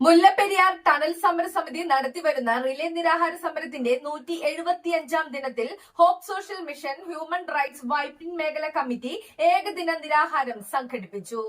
Mullaperiyar tunnel സമര സമിതി നടത്തിവരുന്ന റിലേ നിരാഹാര സമരത്തിന്റെ നൂറ്റി എഴുപത്തിയഞ്ചാം ദിനത്തിൽ hope social mission human rights Vypin മേഖല കമ്മിറ്റി ഏകദിന നിരാഹാരം സംഘടിപ്പിച്ചു.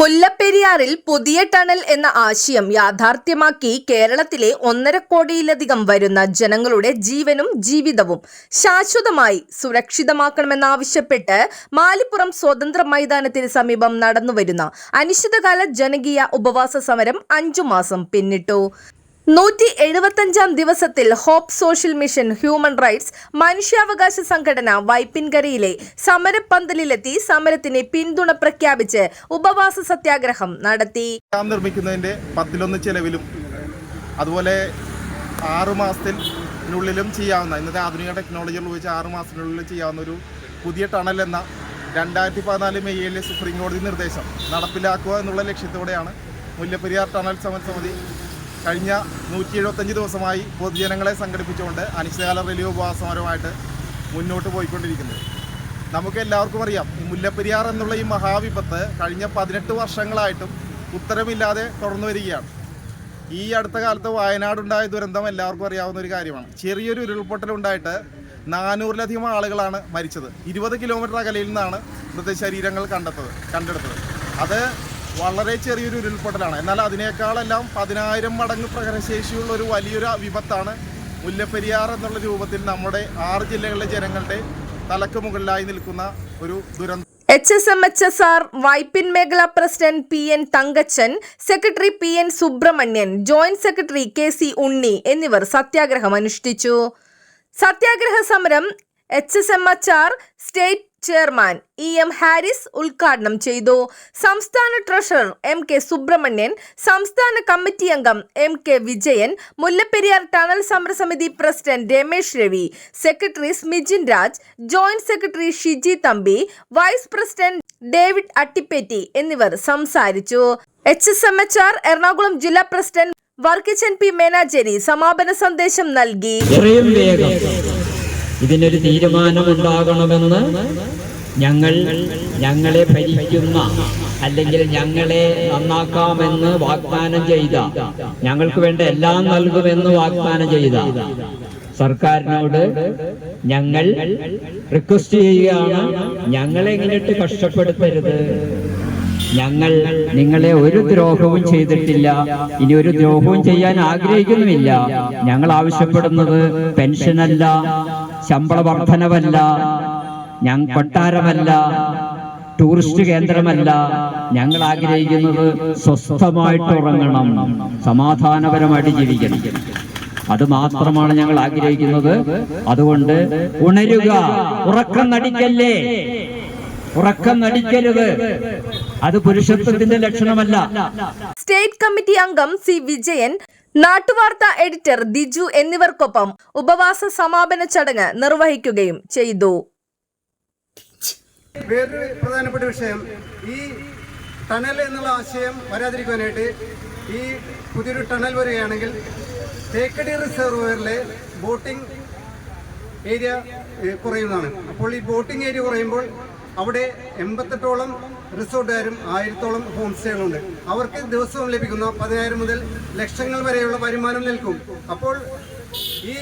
മുല്ലപ്പെരിയാറിൽ പുതിയ ടണൽ എന്ന ആശയം യാഥാർത്ഥ്യമാക്കി കേരളത്തിലെ ഒന്നര കോടിയിലധികം വരുന്ന ജനങ്ങളുടെ ജീവനും ജീവിതവും ശാശ്വതമായി സുരക്ഷിതമാക്കണമെന്നാവശ്യപ്പെട്ട് മാലിപ്പുറം സ്വതന്ത്ര മൈതാനത്തിന് സമീപം നടന്നുവരുന്ന അനിശ്ചിതകാല ജനകീയ ഉപവാസ സമരം അഞ്ചു മാസം പിന്നിട്ടു. നൂറ്റി എഴുപത്തഞ്ചാം ദിവസത്തിൽ hope social mission human rights മനുഷ്യാവകാശ സംഘടന വൈപ്പിൻകരയിലെ സമരപ്പന്തലിലെത്തി സമരത്തിന് പിന്തുണ പ്രഖ്യാപിച്ച് ഉപവാസ സത്യാഗ്രഹം നടത്തി. നിർമ്മിക്കുന്നതിന്റെ പത്തിലൊന്ന് ചെലവിലും അതുപോലെ ആറു മാസത്തിനുള്ളിലും ചെയ്യാവുന്ന ഇന്നത്തെ ആധുനിക ടെക്നോളജികൾ ഉപയോഗിച്ച് ആറു മാസത്തിനുള്ളിൽ ചെയ്യാവുന്ന ഒരു പുതിയ ടണൽ എന്ന രണ്ടായിരത്തി പതിനാല് മെയ്യിലെ സുപ്രീം കോടതി നിർദ്ദേശം നടപ്പിലാക്കുക എന്നുള്ള ലക്ഷ്യത്തോടെയാണ് മുല്ലപ്പെരിയാർ ടണൽ സമരസമിതി കഴിഞ്ഞ നൂറ്റി എഴുപത്തഞ്ച് ദിവസമായി പൊതുജനങ്ങളെ സംഘടിപ്പിച്ചുകൊണ്ട് അനിശ്ചിതകാല റിലീവ് ഉപവാസമരമായിട്ട് മുന്നോട്ട് പോയിക്കൊണ്ടിരിക്കുന്നത് നമുക്ക് എല്ലാവർക്കും അറിയാം ഈ മുല്ലപ്പെരിയാർ എന്നുള്ള ഈ മഹാവിപത്ത് കഴിഞ്ഞ പതിനെട്ട് വർഷങ്ങളായിട്ടും ഉത്തരമില്ലാതെ തുടർന്നു വരികയാണ്. ഈ അടുത്ത കാലത്ത് വയനാടുണ്ടായ ദുരന്തം എല്ലാവർക്കും അറിയാവുന്ന ഒരു കാര്യമാണ്. ചെറിയൊരു ഉരുൾപൊട്ടൽ ഉരുൾപൊട്ടലുണ്ടായിട്ട് നാനൂറിലധികം ആളുകളാണ് മരിച്ചത്. ഇരുപത് കിലോമീറ്റർ അകലയിൽ നിന്നാണ് മൃതശരീരങ്ങൾ കണ്ടെത്തത് കണ്ടെടുത്തത്. അത് വളരെ ചെറിയൊരു ഉരുൾപൊട്ടലാണ്. എന്നാൽ അതിനേക്കാളെല്ലാം പതിനായിരം മടങ്ങ് പ്രകടശേഷിയുള്ള ഒരു വലിയൊരു വിപത്താണ് മുല്ലപ്പെരിയാർ എന്നുള്ള രൂപത്തിൽ നമ്മുടെ ആറ് ജില്ലകളിലെ ജനങ്ങളുടെ തലക്ക് മുകളിലായി നിൽക്കുന്ന ഒരു ദുരന്തം H S M H S R Vypin മേഖല president P N Thankachan secretary P N Subrahmanyan joint secretary K C Unni എന്നിവർ സത്യാഗ്രഹം അനുഷ്ഠിച്ചു. സത്യാഗ്രഹ സമരം H S M H R state chairman E M Haris ഉദ്ഘാടനം ചെയ്തു. സംസ്ഥാന ട്രഷറർ എം കെ സുബ്രഹ്മണ്യൻ സംസ്ഥാന കമ്മിറ്റി അംഗം M K Vijayan Mullaperiyar tunnel സമരസമിതി president Ramesh Ravi secretary Smijin Raj joint secretary Shiji Thampi vice president David Attippetti എന്നിവർ സംസാരിച്ചു. H S M H R Ernakulam ജില്ലാ president Varkichan P മേനാചേരി സമാപന സന്ദേശം നൽകി. ഇതിനൊരു തീരുമാനമുണ്ടാകണമെന്ന് ഞങ്ങൾ ഞങ്ങളെ ഭരിക്കുന്ന അല്ലെങ്കിൽ ഞങ്ങളെ നന്നാക്കാമെന്ന് വാഗ്ദാനം ചെയ്ത ഞങ്ങൾക്ക് വേണ്ട എല്ലാം നൽകുമെന്ന് വാഗ്ദാനം ചെയ്ത സർക്കാരിനോട് ഞങ്ങൾ റിക്വസ്റ്റ് ചെയ്യുകയാണ്. ഞങ്ങളെ കഷ്ടപ്പെടുത്തരുത്. ഞങ്ങൾ നിങ്ങളെ ഒരു ദ്രോഹവും ചെയ്തിട്ടില്ല. ഇനി ഒരു ദ്രോഹവും ചെയ്യാൻ ആഗ്രഹിക്കുന്നുമില്ല. ഞങ്ങൾ ആവശ്യപ്പെടുന്നത് പെൻഷനല്ല ശമ്പള വർധനവല്ല ഞങ്ങൾ കൊട്ടാരമല്ല ടൂറിസ്റ്റ് കേന്ദ്രമല്ല. ഞങ്ങൾ ആഗ്രഹിക്കുന്നത് സ്വസ്ഥമായിട്ട് ഉറങ്ങണം സമാധാനപരമായിട്ട് ജീവിക്കണം. അത് മാത്രമാണ് ഞങ്ങൾ ആഗ്രഹിക്കുന്നത്. അതുകൊണ്ട് ഉണരുക. ഉറക്കം നടിക്കല്ലേ? ഉറക്കം നടിക്കരുത്. അത് പുരുഷത്വത്തിന്റെ ലക്ഷണമല്ല. സ്റ്റേറ്റ് കമ്മിറ്റി അംഗം സി വിജയൻ നാട്ടുവാർത്ത എഡിറ്റർ ദിജു എന്നിവർക്കൊപ്പം ഉപവാസ സമാപന ചടങ്ങ് നിർവഹിക്കുകയും ചെയ്തു. വേറൊരു പ്രധാനപ്പെട്ട വിഷയം ഈ ടണൽ എന്നുള്ള ആശയം വരാതിരിക്കാനായിട്ട് ഈ പുതിയൊരു ടണൽ വരികയാണെങ്കിൽ തേക്കടി റിസർവറിലെ ബോട്ടിംഗ് ഏരിയ കുറയുന്നതാണ്. അപ്പോൾ ഈ ബോട്ടിംഗ് ഏരിയ കുറയുമ്പോൾ അവിടെ എൺപത്തെട്ടോളം റിസോർട്ടുകാരും ആയിരത്തോളം ഹോം സ്റ്റേകളുണ്ട് അവർക്ക് ദിവസവും ലഭിക്കുന്ന പതിനായിരം മുതൽ ലക്ഷങ്ങൾ വരെയുള്ള വരുമാനം നൽകും. അപ്പോൾ ഈ